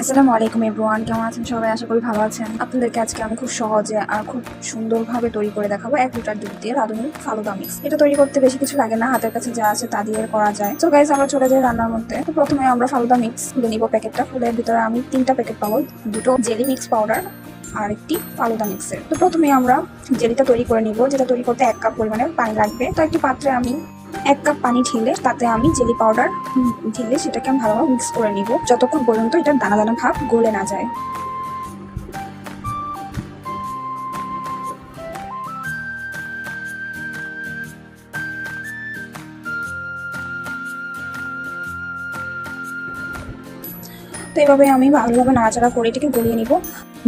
আসসালামু আলাইকুম এভরিওয়ান, কেমন আছেন সবাই? আশা করি ভালো আছেন। আপনাদেরকে আজকে আমি খুব সহজে আর খুব সুন্দরভাবে তৈরি করে দেখাবো এক লিটার দুধ দিয়ে রাঁধুনি ফালুদা মিক্স। এটা তৈরি করতে বেশি কিছু লাগে না, হাতের কাছে যা আছে তা দিয়ে করা যায়। তো গাইজ আমরা চলে যাই রান্নার মধ্যে। তো প্রথমে আমরা ফালুদা মিক্স খুলে নিব প্যাকেটটা। ফুলের ভিতরে আমি তিনটা প্যাকেট পাবো, দুটো জেলি মিক্স পাউডার আর একটি ফালুদা মিক্সের। তো প্রথমে আমরা জেলিটা তৈরি করে নিব, যেটা তৈরি করতে এক কাপ পরিমাণে পানি লাগবে। তো একটি পাত্রে আমি এক কাপ পানি ঢেলে তাতে আমি জেলি পাউডার ঢেলে সেটাকে আমি ভালোভাবে মিক্স করে নিব। যতক্ষণ পর্যন্ত এটা দানা দানা ভাব গলে না যায়। তো এভাবে আমি ভালোভাবে নাড়াচাড়া করে এটাকে গলিয়ে নিব।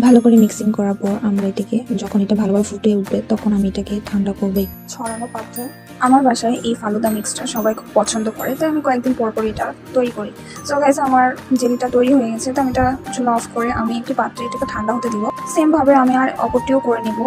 ভালো করে মিক্সিং করার পর আমরা এটাকে যখন এটা ভালোভাবে ফুটে উঠবে তখন আমি এটাকে ঠান্ডা করবে। ছড়ানো পাত্রে। আমার বাসায় এই ফালুদা মিক্সটা সবাই খুব পছন্দ করে, তো আমি কয়েকদিন পর পর এটা তৈরি করি। সো গাইজ আমার জেলিটা তৈরি হয়ে গেছে, তো আমি এটা চুলা অফ করে আমি একটি পাত্রে এটাকে ঠান্ডা হতে দিব। সেমভাবে আমি আর অপরটিও করে নিব।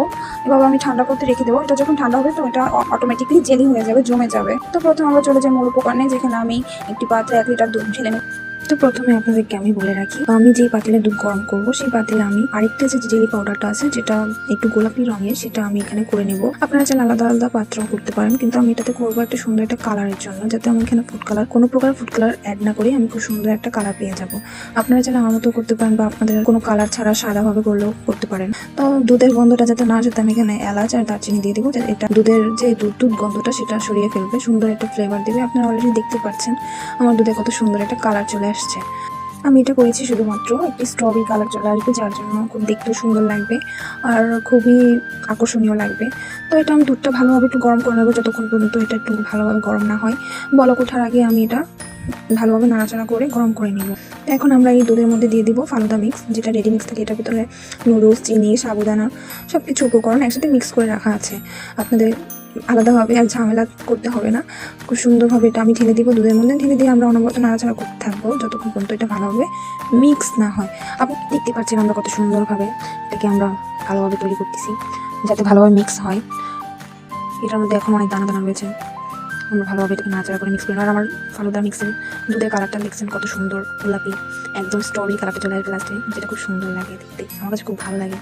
এভাবে আমি ঠান্ডা করতে রেখে দেবো। এটা যখন ঠান্ডা হবে, তো এটা অটোমেটিকলি জেলি হয়ে যাবে, জমে যাবে। তো প্রথমে আমরা চলে যাই মূল উপকরণে, যেখানে আমি একটি পাত্রে এক লিটার দুধ ঢেলে নিই তো প্রথমে আপনাদেরকে আমি বলে রাখি, আমি যে পাতিলে দুধ গরম করব, সেই পাতিলে আমি আরেকটা যে জেলি পাউডারটা আছে, যেটা একটু গোলাপি রঙের, সেটা আমি এখানে করে নেব। আপনারা চাইলে আলাদা আলাদা পাত্র করতে পারেন, কিন্তু আমি এটাতে করব একটা সুন্দর একটা কালারের জন্য, যাতে আমি এখানে ফুড কালার কোনো প্রকার ফুড কালার অ্যাড না করে আমি খুব সুন্দর একটা কালার পেয়ে যাব। আপনারা চাইলে আমার মতো করতে পারেন, বা আপনাদের কোনো কালার ছাড়া সাদাভাবে করলেও করতে পারেন। তো দুধের গন্ধটা যাতে না, যেতে আমি এখানে এলাচ আর দারচিনি দিয়ে দেবো এটা দুধের যে দুধ দুধ গন্ধটা সেটা সরিয়ে ফেলবে, সুন্দর একটা ফ্লেভার দেবে। আপনারা অলরেডি দেখতে পাচ্ছেন, আমার দুধে কত সুন্দর একটা কালার চলে আসছে। আমি এটা করেছি শুধুমাত্র একটি স্ট্রবেরি কালার চলে আসবে, যার জন্য খুব দেখতে সুন্দর লাগবে আর খুবই আকর্ষণীয় লাগবে। তো এটা আমি দুধটা ভালোভাবে একটু গরম করে নেব, যতক্ষণ পর্যন্ত এটা একটু ভালোভাবে গরম না হয়। বলক ওঠার আগে আমি এটা ভালোভাবে নাড়াচাড়া করে গরম করে নিব। এখন আমরা এই দুধের মধ্যে দিয়ে দিব ফালুদা মিক্স যেটা রেডি মিক্স থাকে এটার ভিতরে নুডলস চিনি, সাবুদানা সব কিছু উপকরণ একসাথে মিক্স করে রাখা আছে। আপনাদের আলাদাভাবে আর ঝামেলা করতে হবে না। খুব সুন্দরভাবে এটা আমি ঢেলে দিব, দুধের মধ্যে ঢেলে দিয়ে আমরা অনবরত নাড়াচাড়া করতে থাকব যতক্ষণ পর্যন্ত এটা ভালোভাবে মিক্স না হয়। আপনি দেখতে পাচ্ছেন আমরা কত সুন্দরভাবে এটাকে আমরা ভালোভাবে তৈরি করতেছি, যাতে ভালোভাবে মিক্স হয়। এটার মধ্যে এখন অনেক দানা দানা রয়েছে। আমরা ভালোভাবে এটাকে করে মিক্স করি। আর আমার ফালুদা মিক্সের দুধের কালারটা দেখছেন কত সুন্দর, গোলাপি, একদম স্ট্রবেরি কালারটা চলে আসবে লাস্টে যেটা খুব সুন্দর লাগে দেখতে। আমার কাছে খুব ভালো লাগে।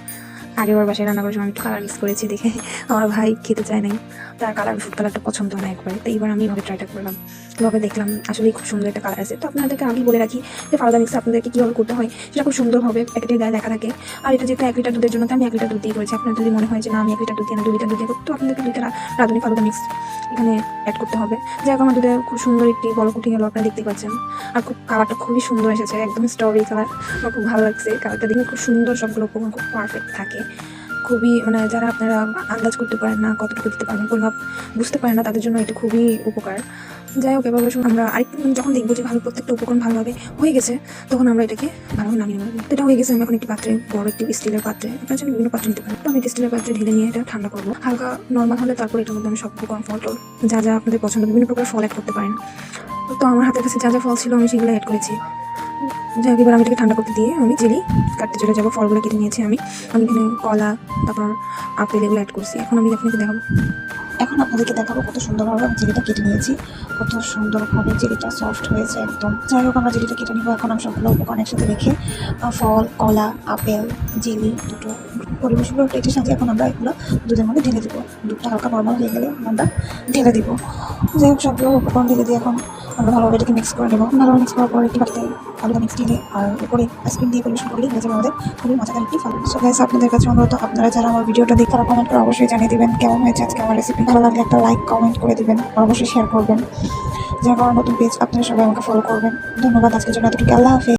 আগেরবার বাসায় রান্না করার সময় আমি একটু কালার মিক্স করেছি দেখে। আমার ভাই খেতে চায় নাই। তার কালার ফুড কালারটা পছন্দ না একবার। তো এইবার আমি এভাবে ট্রাইটা করলাম। এভাবে দেখলাম আসলে খুব সুন্দর একটা কালার আছে। তো আপনাদেরকে আগেই বলে রাখি যে ফালুদা মিক্স আপনাদেরকে কীভাবে করতে হয়, সেটা খুব সুন্দরভাবে প্যাকেটের গায়ে লেখা থাকে। আর এটা যেহেতু এক লিটার দুধের জন্য তো আমি এক লিটার দুধ দিয়ে করেছি। আপনার যদি মনে হয় যে না, আমি এক লিটার দুধ দিয়ে না, দু লিটার দুধ দিয়ে তো আপনাদেরকে দুইটা রাঁধুনি ফালুদা মিক্স এখানে অ্যাড করতে হবে। যাই আমার দুধে খুব সুন্দর একটি বড় কুটি গেল আপনারা দেখতে পাচ্ছেন। আর খুব, কালারটা খুবই সুন্দর এসেছে, একদম স্ট্রবেরি কালার আমার খুব ভালো লাগছে কালারটা দেখে, খুব সুন্দর সবগুলো খুব পারফেক্ট থাকে। খুবই মানে যারা আপনারা আন্দাজ করতে পারেন না কতটুকু দিতে পারবেন পরিমাপ বুঝতে পারেন না তাদের জন্য এটা খুবই উপকার। যাই হোক শুনুন, আমরা আরেকটু যখন দেখব যে ভালো প্রত্যেকটা উপকরণ ভালোভাবে হয়ে গেছে তখন আমরা এটাকে ভালোভাবে নামিয়ে নেব। এটা হয়ে গেছে আমি এখন একটি পাত্রে বড় একটি স্টিলের পাত্রে আপনার জন্য বিভিন্ন পাত্র নিতে পারেন। তো আমি স্টিলের পাত্রে ঢেলে নিয়ে এটা ঠান্ডা করব। হালকা নর্মাল হলে তারপর এটার মধ্যে আমি সব উপকরণ ফল টল যা যা আপনাদের পছন্দ বিভিন্ন প্রকার ফল অ্যাড করতে পারেন। তো আমার হাতের কাছে যা যা ফল ছিল আমি সেগুলো অ্যাড করেছি। যাই হোক, এবার আমি এটাকে ঠান্ডা করতে দিয়ে আমি জেলি কাটতে চলে যাব। ফলগুলো কেটে নিয়েছি আমি। আমি এখানে কলা, তারপর আপেল এগুলো অ্যাড করছি। এখন আমি আপনাকে দেখাবো। এখন আপনাদেরকে দেখাবো কত সুন্দরভাবে আমি জেলিটা কেটে নিয়েছি। কত সুন্দরভাবে জেলিটা সফট হয়েছে একদম। যাই হোক, আমরা জেলিটা কেটে নিবো। এখন আমি সবগুলো উপকরণ একসাথে রেখে ফল, কলা, আপেল জেলি দুটো পরিবেশন করে প্লেটের সাথে এখন আমরা এগুলো দুধের মধ্যে ঢেলে দেবো। দুধটা হালকা নর্মাল হয়ে গেলে আমরা ঢেলে দেবো। যাই হোক, সবগুলো উপকরণ ঢেলে দিয়ে এখন আমরা ভালোভাবে এটাকে মিক্স করে নেব। ভালোভাবে মিক্স করার পর একটি বাটিতে আলুটা মিক্স দিলে আর উপরে আইসক্রিম দিয়ে পরিবেশন করলে হয়ে যাবে আমাদের খুবই মজাদার একটি ফল। সো গাইস আপনাদের কাছে অনুরোধ, আপনারা যারা আমার ভিডিওটা দেখে তারা কমেন্ট করে অবশ্যই জানিয়ে দেবেন কেমন হয়েছে আজকে আমার রেসিপি ভালো লাগলে একটা লাইক কমেন্ট করে দেবেন অবশ্যই শেয়ার করবেন। যারা আমার নতুন পেজ আপনারা সবাই আমাকে ফলো করবেন। ধন্যবাদ, আজকের জন্য এতটুকু আল্লাহ হাফেজ।